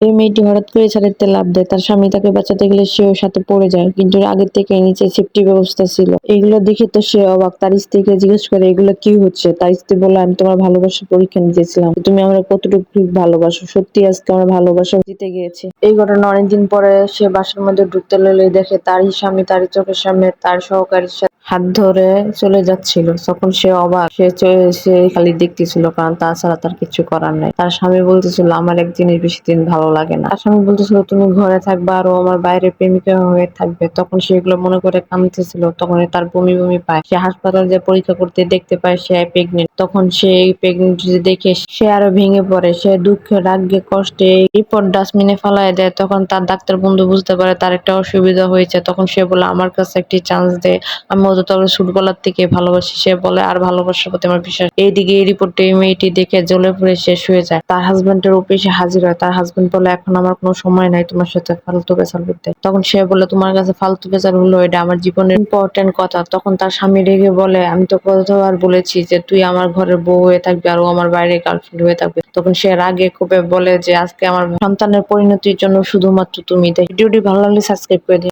এই মেয়েটি হঠাৎ করে ছাড়িতে লাভ দেয়। তার স্বামী তাকে বাঁচাতে গেলে সেও সাথে পড়ে যায়, কিন্তু আগের থেকে নিচে সেফটি ব্যবস্থা ছিল। এগুলো দেখে তো সে অবাক। তার স্ত্রীকে জিজ্ঞেস করে, এগুলো কি হচ্ছে? তার স্ত্রী বলে আমি তোমার ভালোবাসার পরীক্ষা নিতেছিলাম। তুমি আমরা কতটুকু ভালোবাসো? সত্যি আজকে আমার ভালোবাসা জিতে গিয়েছে। এই ঘটনা অনেকদিন পরে সে বাসার মধ্যে ঢুকতে লইলে দেখে তারই স্বামী তারই চোখের সামনে তার সহকারীর হাত ধরে চলে যাচ্ছিল। তখন সে অবাক। সে সে খালি দেখতেছিল, কারণ তাছাড়া তার কিছু করার নাই। তার স্বামী বলতেছিল, আমার এক জিনিস বেশি দিন ভালো লাগে না। তার স্বামী বলতেছিল, তুমি ঘরে থাকবে আর আমার বাইরে প্রেমিকা হয়ে থাকবে। তখন সে এগুলো মনে করে কাঁদতেছিল। তখন তার বমি বমি পায়। সে হাসপাতাল যে পরীক্ষা করতে দেখতে পায়, সে প্রেগনেন্ট তখন সে প্রেগনেন্ট দেখে, সে আরও ভেঙে পড়ে। সে দুঃখে, রাগে, কষ্টে রিপোর্ট ডাস্টবিনে ফালায় দেয়। তখন তার ডাক্তার বন্ধু বুঝতে পারে তার একটা অসুবিধা হয়েছে। তখন সে বলে, আমার কাছে একটি চান্স দে। আমি অত তবে ছোটবেলার থেকে ভালোবাসি, সে বলে, আর ভালোবাসার প্রতি আমার বিশ্বাস। এইদিকে এই রিপোর্টে মেয়েটি দেখে জ্বলে পুড়ে শেষ হয়ে যায়। তার হাজবেন্ডের অফিসে হাজির হয়। তার হাজবেন্ড বলে, এখন আমার কোনো সময় নাই তোমার সাথে ফালতু বেচাল করতে। তখন সে বলে, তোমার কাছে ফালতু বেচাল হলো, এটা আমার জীবনের ইম্পর্টেন্ট কথা। তখন তার স্বামী রেগে বলে, আমি তো কতবার বলেছি যে তুই আমার ঘরের বউ হয়ে থাকবি আর ও আমার বাইরে গার্লফ্রেন্ড হয়ে থাকবে। তখন সে রাগে ক্ষোভে বলে যে, আজকে আমার সন্তানের পরিণতির জন্য শুধুমাত্র তুমি তাই। ভিডিওটি ভালো লাগলে সাবস্ক্রাইব করে দিন।